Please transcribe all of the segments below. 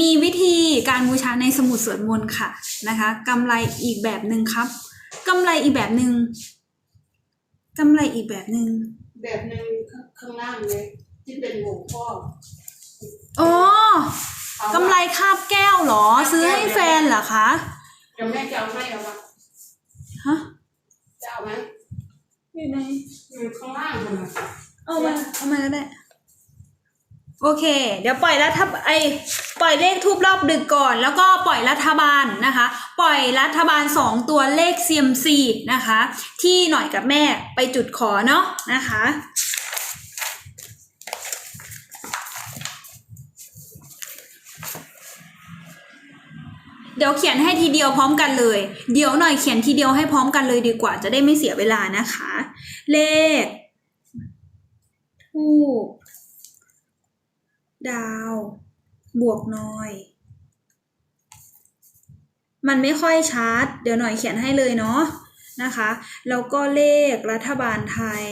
มีวิธีการบูชาในสมุดสวดมนต์ค่ะนะคะกำไรอีกแบบหนึ่งครับกำไรอีกแบบหนึ่งกำไรอีกแบบหนึ่งแบบหนึ่งข้างล่างเลยที่เป็นหลวงพ่ออ๋อเอากำไรคาบแก้วเหรอ ซื้อให้แฟนเหรอคะจะแม่จะเอาไหมเอาปะฮะจะเอาไหมอยู่ไหนอยู่ข้างล่างมันนะเอามาเอามาก็ได้ โอเค เดี๋ยวปล่อยรัฐบไอปล่อยเลขทูบรอบดึกก่อน แล้วก็ปล่อยรัฐบาลนะคะ ปล่อยรัฐบาลสองตัวเลข CMC นะคะ ที่หน่อยกับแม่ไปจุดขอเนาะนะคะเดี๋ยวเขียนให้ทีเดียวพร้อมกันเลย เดี๋ยวหน่อยเขียนทีเดียวให้พร้อมกันเลยดีกว่า จะได้ไม่เสียเวลานะคะ เลขทูบ ดาว บวกน้อย มันไม่ค่อยชัด เดี๋ยวหน่อยเขียนให้เลยเนาะนะคะ แล้วก็เลขรัฐบาลไทย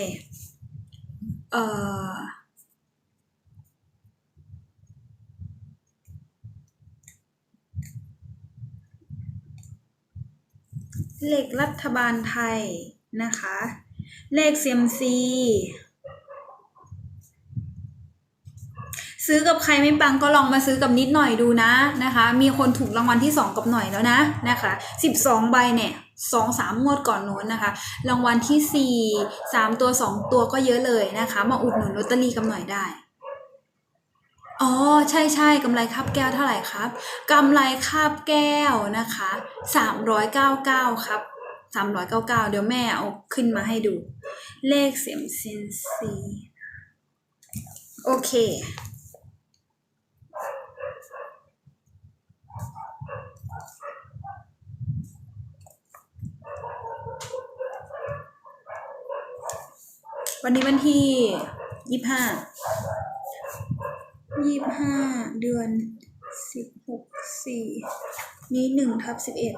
เอ่อเลขรัฐบาลไทยนะคะ เลข CMC ซื้ ซื้อกับใครไม่ปังก็ลองมาซื้อกับนิดหน่อยดูนะนะคะ มีคนถูกรางวัลที่ 2 กับหน่อยแล้วนะนะคะ 12 ใบเนี่ยสองสามงวดก่อนโน้นนะคะ รางวัลที่4 3ตัว2ตัวก็เยอะเลยนะคะ มาอุดหนุนลอตเตอรี่กับหน่อยได้ อ๋อ ใช่ใช่กำไรคาบแก้วเท่าไหร่ครับกำไรคาบแก้วนะคะ399ครับ399เดี๋ยวแม่เอาขึ้นมาให้ดู เลขเสียมซินซีโอเค วันนี้วันที่ยี่ห้ายี่ห้าเดือนสิบหกสี่นี้หนึ่งทับสิบเอ็ด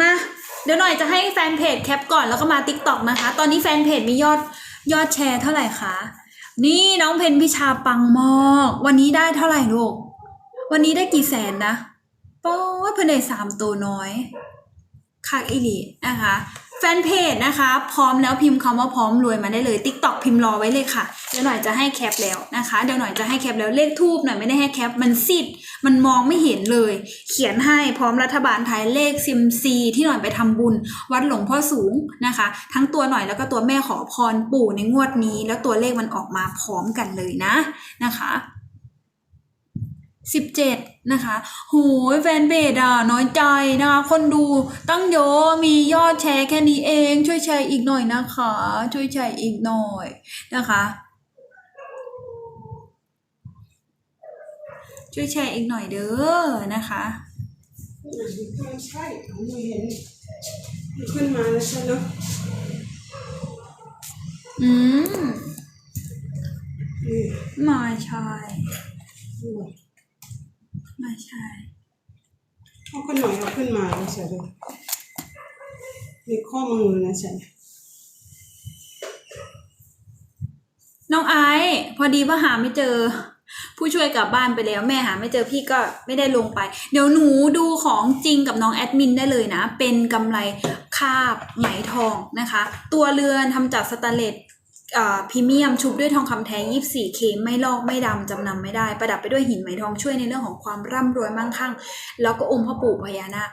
มา เดี๋ยวหน่อยจะให้แฟนเพจแคปก่อนแล้วก็มาติ๊กต็อกนะคะ ตอนนี้แฟนเพจมียอดยอดแชร์เท่าไหร่คะ นี่น้องเพนพิชาปังมากวันนี้ได้เท่าไหร่ลูก วันนี้ได้กี่แสนนะป๊อดเพิ่นได้สามตัวน้อยคักอีหลีนะคะ แฟนเพจนะคะ พร้อมแล้วพิมพ์คำว่าพร้อมรวยมาได้เลยติ๊กต็อกพิมพ์รอไว้เลยค่ะ เดี๋ยวหน่อยจะให้แคปแล้วนะคะ เดี๋ยวหน่อยจะให้แคปแล้วเลขทูบหน่อยไม่ได้ให้แคป มันซิดมันมองไม่เห็นเลย เขียนให้พร้อมรัฐบาลไทยเลขซิมซีที่หน่อยไปทำบุญ วัดหลวงพ่อสูงนะคะ ทั้งตัวหน่อยแล้วก็ตัวแม่ขอพรปู่ในงวดนี้ แล้วตัวเลขมันออกมาพร้อมกันเลยนะนะคะ สิบเจ็ดนะคะโหยแฟนเพจอะน้อยใจนะคะ คนดูตั้งเยอะมียอดแชร์แค่นี้เอง ช่วยแชร์อีกหน่อยนะคะ ช่วยแชร์อีกหน่อยนะคะ ช่วยแชร์อีกหน่อยเด้อนะคะไม่ใช่ผมไม่เห็นขึ้นมาแล้วใช่เนาะอืมนี่ไม่ใช่ นี่ไม่ใช่เขาก็หน่อยเอาขึ้นมาแล้วใช่เลยมีข้อมือนะใช่น้องไอซ์พอดีว่าหาไม่เจอ ผู้ช่วยกลับบ้านไปแล้วแม่หาไม่เจอพี่ก็ไม่ได้ลงไป เดี๋ยวหนูดูของจริงกับน้องแอดมินได้เลยนะ เป็นกำไรคาบไหมทองนะคะ ตัวเรือนทำจากสแตนเลสอ่า พรีเมียมชุบด้วยทองคำแท้ 24K ไม่ลอกไม่ดำจำนำไม่ได้ ประดับไปด้วยหินไหมทองช่วยในเรื่องของความร่ำรวยมั่งคั่ง แล้วก็องค์พ่อปู่พญานาค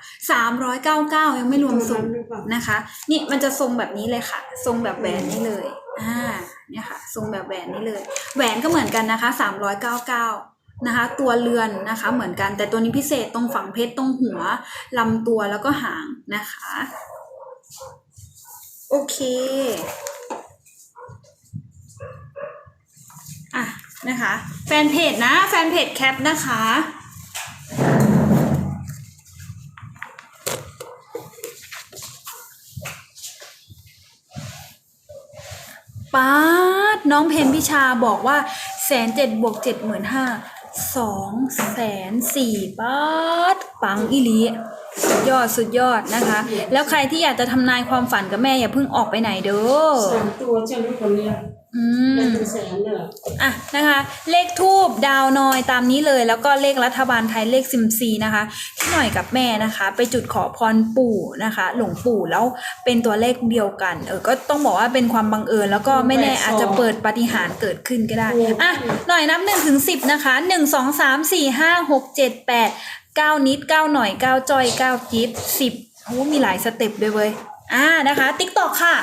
399 ยังไม่รวมส่งหรือเปล่านะคะ นี่มันจะทรงแบบนี้เลยค่ะ ทรงแบบแหวนนี่เลยอ่าเนี่ยค่ะ ทรงแบบแหวนนี่เลย แหวนก็เหมือนกันนะคะ 399นะคะตัวเรือนนะคะเหมือนกันแต่ตัวนี้พิเศษตรงฝังเพชรตรงหัวลำตัวแล้วก็หางนะคะ โอเค อะ นะคะ แฟนเพจนะ แฟนเพจแคปนะคะ ป๊าดน้องเพนพิชาบอกว่าแสนเจ็ดบวกเจ็ดหมื่นห้าสองแสนสี่ป๊าดปังอีลี สุดยอดสุดยอดนะคะ แล้วใครที่อยากจะทำนายความฝันกับแม่อย่าเพิ่งออกไปไหนเด้อสามตัวใช่ไหมคนเนี้ยอืได้มเป็นแสนเลยอะนะคะ เลขทูบดาวนอยตามนี้เลย แล้วก็เลขรัฐบาลไทยเลขซิมซีนะคะที่หน่อยกับแม่นะคะ ไปจุดขอพรปู่นะคะ หลวงปู่แล้วเป็นตัวเลขเดียวกัน เออก็ต้องบอกว่าเป็นความบังเอิญแล้วก็ไม่แน่อาจจะเปิดปาฏิหาริย์เกิดขึ้นก็ได้อะหน่อยนับหนึ่งถึงสิบนะคะหนึ่งสองสามสี่ห้าหกเจ็ดแปด เก้านิดเก้าหน่อยเก้าจอยเก้าจิ๊บสิบโอ้มีหลายสเต็ปด้วยเว้ยอ่านะคะติ๊กตอกค่ะ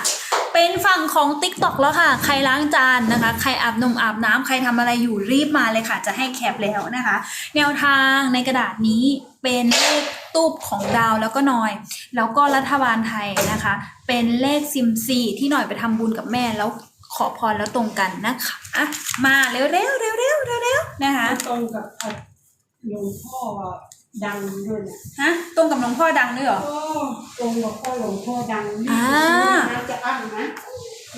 เป็นฝั่งของ t ิ k t o k แล้วค่ะ ใครล้างจานนะคะ ใครอาบนมอาบน้ำใครทำอะไรอยู่รีบมาเลยค่ะ จะให้แคปแล้วนะคะ แนวทางในกระดาษนี้เป็นเลขตูบของดาวแล้วก็นอย แล้วก็รัฐบาลไทยนะคะ เป็นเลขซิมซีที่หน่อยไปทำบุญกับแม่แล้วขอพรแล้วตรงกันนะคะอะมาเร็วเร็วๆเร็วๆเร็วๆนะคะตรงกับหลวงพ่อ ดังด้วยเนี่ยฮะตรงกับหลวงพ่อดังด้วยเหรอ โอ้ตรงกับพ่อหลวงพ่อดังนี่อ่า น่าจะอั้นนะ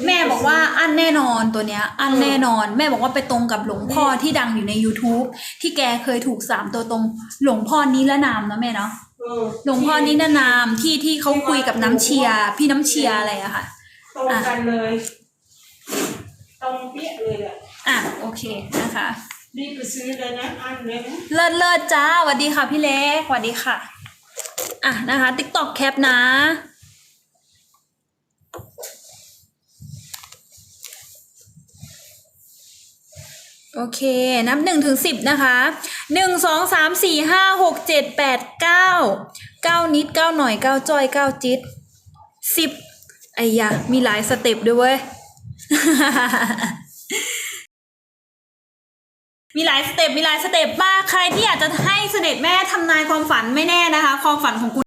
แม่บอกว่าอันแน่นอนตัวเนี้ย อันแน่นอน แม่บอกว่าไปตรงกับหลวงพ่อที่ดังอยู่ใน YouTube ที่แกเคยถูกสามตัวตรงหลวงพ่อนิรนามนะแม่เนาะเออหลวงพ่อนิรนามที่ที่เขาคุยกับน้ำเชียร์พี่น้ำเชียร์อะไรอะค่ะ ตรงกันเลย ตรงเปี้ยเลยอะ อะโอเคนะคะ รีบไปซื้อเลยนะอันเลยนะเลิศเลิศจ้าสวัสดีค่ะพี่เล็กสวัสดีค่ะ อะนะคะติ๊กตอกแคปนะ โอเค นับหนึ่งถึงสิบนะคะหนึ่งสองสามสี่ห้าหกเจ็ดแปดเก้าเก้านิดเก้าหน่อยเก้าจ้อยเก้าจิตสิบไอ้ยะมีหลายสเต็ปด้วยเว้ย มีหลายสเต็ปมีหลายสเต็ปมากใครที่อยากจะให้เสด็จแม่ทำนายความฝันไม่แน่นะคะ ความฝันของคุณ